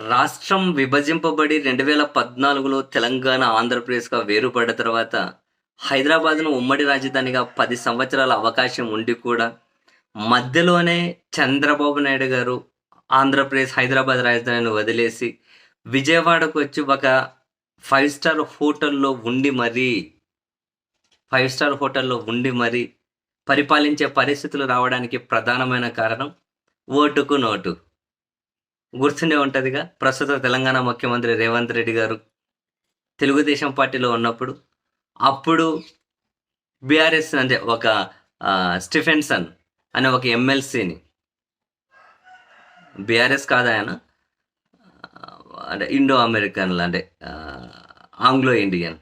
రాష్ట్రం విభజింపబడి రెండు వేల పద్నాలుగులో తెలంగాణ ఆంధ్రప్రదేశ్గా వేరుపడ్డ తర్వాత హైదరాబాద్ను ఉమ్మడి రాజధానిగా పది సంవత్సరాల అవకాశం ఉండి కూడా మధ్యలోనే చంద్రబాబు నాయుడు గారు ఆంధ్రప్రదేశ్ హైదరాబాద్ రాజధానిని వదిలేసి విజయవాడకు వచ్చి ఒక ఫైవ్ స్టార్ హోటల్లో ఉండి మరీ ఫైవ్ స్టార్ హోటల్లో ఉండి మరీ పరిపాలించే పరిస్థితులు రావడానికి ప్రధానమైన కారణం ఓటుకు నోటు. గుర్తుండే ఉంటుందిగా. ప్రస్తుత తెలంగాణ ముఖ్యమంత్రి రేవంత్ రెడ్డి గారు తెలుగుదేశం పార్టీలో ఉన్నప్పుడు అప్పుడు బీఆర్ఎస్ అంటే ఒక స్టిఫెన్సన్ అనే ఒక ఎమ్మెల్సీని బీఆర్ఎస్ కాదాయన ఆయన? అంటే ఇండో అమెరికన్ అంటే ఆంగ్లో ఇండియన్.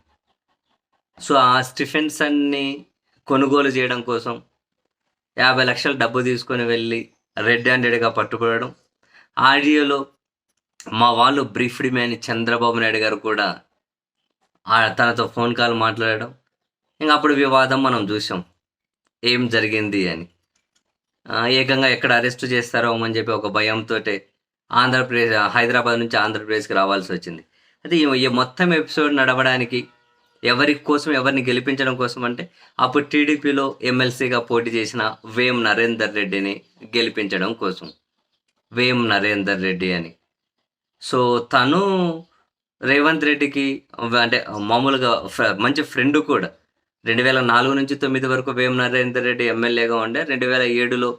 సో ఆ స్టిఫెన్సన్ని కొనుగోలు చేయడం కోసం యాభై లక్షల డబ్బు తీసుకొని వెళ్ళి రెడ్ హ్యాండెడ్గా పట్టుకోవడం ఆడియోలో మా వాళ్ళు బ్రీఫ్డ్ మ్యాన్ చంద్రబాబు నాయుడు గారు కూడా తనతో ఫోన్ కాల్ మాట్లాడడం ఇంకా అప్పుడు వివాదం మనం చూసాం. ఏం జరిగింది అని. ఏకంగా ఎక్కడ అరెస్ట్ చేస్తారో అని చెప్పి ఒక భయంతో ఆంధ్రప్రదేశ్ హైదరాబాద్ నుంచి ఆంధ్రప్రదేశ్కి రావాల్సి వచ్చింది. అయితే ఈ మొత్తం ఎపిసోడ్ నడవడానికి ఎవరి కోసం ఎవరిని గెలిపించడం కోసం అంటే అప్పుడు టీడీపీలో ఎమ్మెల్సీగా పోటీ చేసిన వేం నరేందర్ రెడ్డిని గెలిపించడం కోసం. వేం నరేందర్ రెడ్డి అని. సో తను రేవంత్ రెడ్డికి అంటే మామూలుగా మంచి ఫ్రెండ్ కూడా. రెండు వేల నాలుగు నుంచి తొమ్మిది వరకు వేం నరేందర్ రెడ్డి ఎమ్మెల్యేగా ఉండే రెండు వేల ఏడులో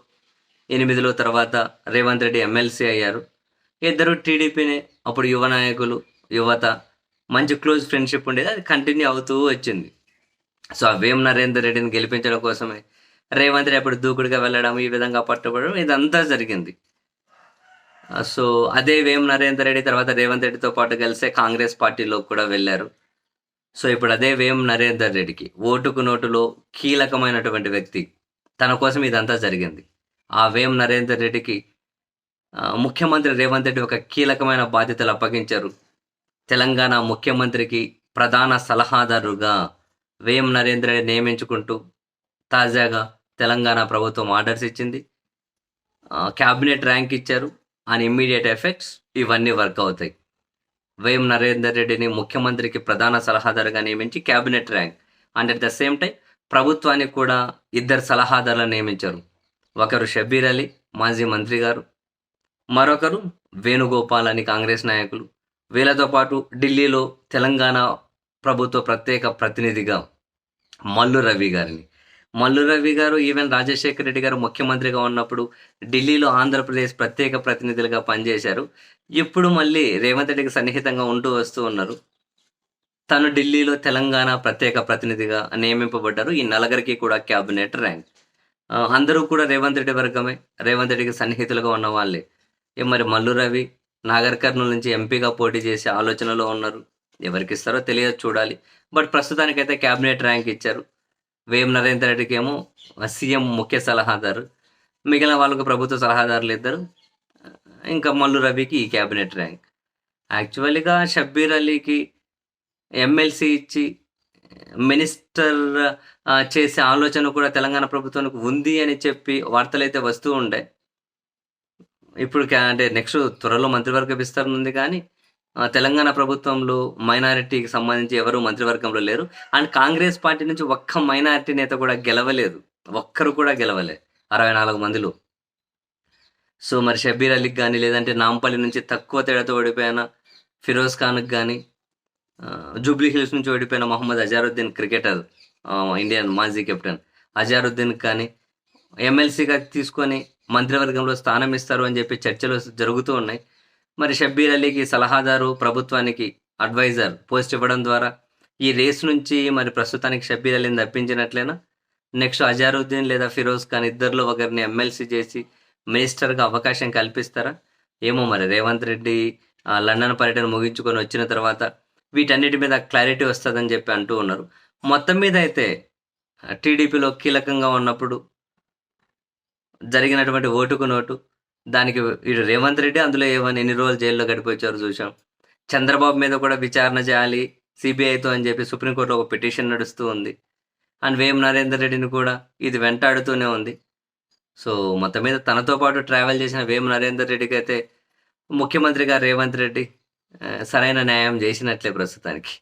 ఎనిమిదిలో తర్వాత రేవంత్ రెడ్డి ఎమ్మెల్సీ అయ్యారు. ఇద్దరు టీడీపీని అప్పుడు యువ నాయకులు యువత మంచి క్లోజ్ ఫ్రెండ్షిప్ ఉండేది అది కంటిన్యూ అవుతూ వచ్చింది. సో ఆ వేం నరేందర్ రెడ్డిని గెలిపించడం కోసమే రేవంత్ రెడ్డి అప్పుడు దూకుడుగా వెళ్ళడం ఈ విధంగా పట్టుబడడం ఇదంతా జరిగింది. Uh, సో అదే వేం నరేందర్ రెడ్డి తర్వాత రేవంత్ రెడ్డితో పాటు కలిసే కాంగ్రెస్ పార్టీలో కూడా వెళ్ళారు. సో ఇప్పుడు అదే వేం నరేందర్ రెడ్డికి ఓటుకు నోటులో కీలకమైనటువంటి వ్యక్తి తన కోసం ఇదంతా జరిగింది. ఆ వేం నరేందర్ రెడ్డికి uh, ముఖ్యమంత్రి రేవంత్ రెడ్డి ఒక కీలకమైన బాధ్యతలు అప్పగించారు. తెలంగాణ ముఖ్యమంత్రికి ప్రధాన సలహాదారుగా వేం నరేంద్ర రెడ్డి నియమించుకుంటూ తాజాగా తెలంగాణ ప్రభుత్వం ఆర్డర్స్ ఇచ్చింది. Uh, క్యాబినెట్ ర్యాంక్ ఇచ్చారు. అండ్ ఇమ్మీడియట్ ఎఫెక్ట్స్ ఇవన్నీ వర్క్ అవుతాయి. వైఎం నరేందర్ రెడ్డిని ముఖ్యమంత్రికి ప్రధాన సలహాదారుగా నియమించి cabinet rank and at the same time ప్రభుత్వానికి కూడా ఇద్దరు సలహాదారులను నియమించారు. ఒకరు షబీర్ అలీ మాజీ మంత్రి గారు. మరొకరు వేణుగోపాల్ అని కాంగ్రెస్ నాయకులు. వీళ్ళతో పాటు ఢిల్లీలో తెలంగాణ ప్రభుత్వ ప్రత్యేక ప్రతినిధిగా మల్లు రవి గారిని. మల్లు రవి గారు ఈవెన్ రాజశేఖర రెడ్డి గారు ముఖ్యమంత్రిగా ఉన్నప్పుడు ఢిల్లీలో ఆంధ్రప్రదేశ్ ప్రత్యేక ప్రతినిధులుగా పనిచేశారు. ఇప్పుడు మళ్ళీ రేవంత్ రెడ్డికి సన్నిహితంగా ఉంటూ వస్తూ ఉన్నారు. తను ఢిల్లీలో తెలంగాణ ప్రత్యేక ప్రతినిధిగా నియమింపబడ్డారు. ఈ నలుగురికి కూడా క్యాబినెట్ ర్యాంక్. అందరూ కూడా రేవంత్ రెడ్డి వర్గమే. రేవంత్ రెడ్డికి సన్నిహితులుగా ఉన్న వాళ్ళే. ఏ మరి మల్లు రవి నాగర్ కర్నూలు నుంచి ఎంపీగా పోటీ చేసే ఆలోచనలో ఉన్నారు. ఎవరికి ఇస్తారో తెలియదు చూడాలి. బట్ ప్రస్తుతానికైతే క్యాబినెట్ ర్యాంక్ ఇచ్చారు. వేం నరేందర్ రెడ్డికి ఏమో సీఎం ముఖ్య సలహాదారు మిగిలిన వాళ్ళకు ప్రభుత్వ సలహాదారులు ఇద్దరు ఇంకా మల్లు రవికి ఈ క్యాబినెట్ ర్యాంక్. యాక్చువల్గా షబ్బీర్ అలీకి ఎమ్మెల్సీ ఇచ్చి మినిస్టర్ చేసే ఆలోచన కూడా తెలంగాణ ప్రభుత్వానికి ఉంది అని చెప్పి వార్తలు అయితే వస్తూ ఉండే. ఇప్పుడు అంటే నెక్స్ట్ త్వరలో మంత్రివర్గ విస్తరణ ఉంది కానీ తెలంగాణ ప్రభుత్వంలో మైనారిటీకి సంబంధించి ఎవరు మంత్రివర్గంలో లేరు. అండ్ కాంగ్రెస్ పార్టీ నుంచి ఒక్క మైనారిటీ నేత కూడా గెలవలేదు. ఒక్కరు కూడా గెలవలే అరవై నాలుగు మందిలో. సో మరి షబీర్ అలీకి కానీ లేదంటే నాంపల్లి నుంచి తక్కువ తేడాతో ఓడిపోయిన ఫిరోజ్ ఖాన్కి కానీ జూబ్లీ హిల్స్ నుంచి ఓడిపోయిన మహమ్మద్ అజారుద్దీన్ క్రికెటర్ ఇండియన్ మాజీ కెప్టెన్ అజారుద్దీన్ కానీ ఎమ్మెల్సీగా తీసుకొని మంత్రివర్గంలో స్థానం ఇస్తారు అని చెప్పి చర్చలు జరుగుతూ ఉన్నాయి. మరి షబ్బీర్ అలీకి సలహాదారు ప్రభుత్వానికి అడ్వైజర్ పోస్ట్ ఇవ్వడం ద్వారా ఈ రేస్ నుంచి మరి ప్రస్తుతానికి షబ్బీర్ అలీని తప్పించినట్లేనా? నెక్స్ట్ అజారుద్దీన్ లేదా ఫిరోజ్ ఖాన్ ఇద్దరిలో ఒకరిని ఎమ్మెల్సీ చేసి మినిస్టర్గా అవకాశం కల్పిస్తారా? ఏమో మరి రేవంత్ రెడ్డి ఆ, లండన్ పర్యటన ముగించుకొని వచ్చిన తర్వాత వీటన్నిటి మీద క్లారిటీ వస్తుందని చెప్పి అంటూ ఉన్నారు. మొత్తం మీద అయితే టీడీపీలో కీలకంగా ఉన్నప్పుడు జరిగినటువంటి ఓటుకు నోటు దానికి వీడు రేవంత్ రెడ్డి అందులో ఏమని ఎన్ని రోజులు జైల్లో గడిపొచ్చారు చూసాం చంద్రబాబు మీద కూడా విచారణ చేయాలి సిబిఐతో అని చెప్పి సుప్రీంకోర్టులో ఒక పిటిషన్ నడుస్తూ ఉంది. అండ్ వేం నరేందర్ రెడ్డిని కూడా ఇది వెంటాడుతూనే ఉంది. సో మొత్తం మీద తనతో పాటు ట్రావెల్ చేసిన వేం నరేందర్ రెడ్డికి అయితే ముఖ్యమంత్రి గారు రేవంత్ రెడ్డి సరైన న్యాయం చేసినట్లే ప్రస్తుతానికి.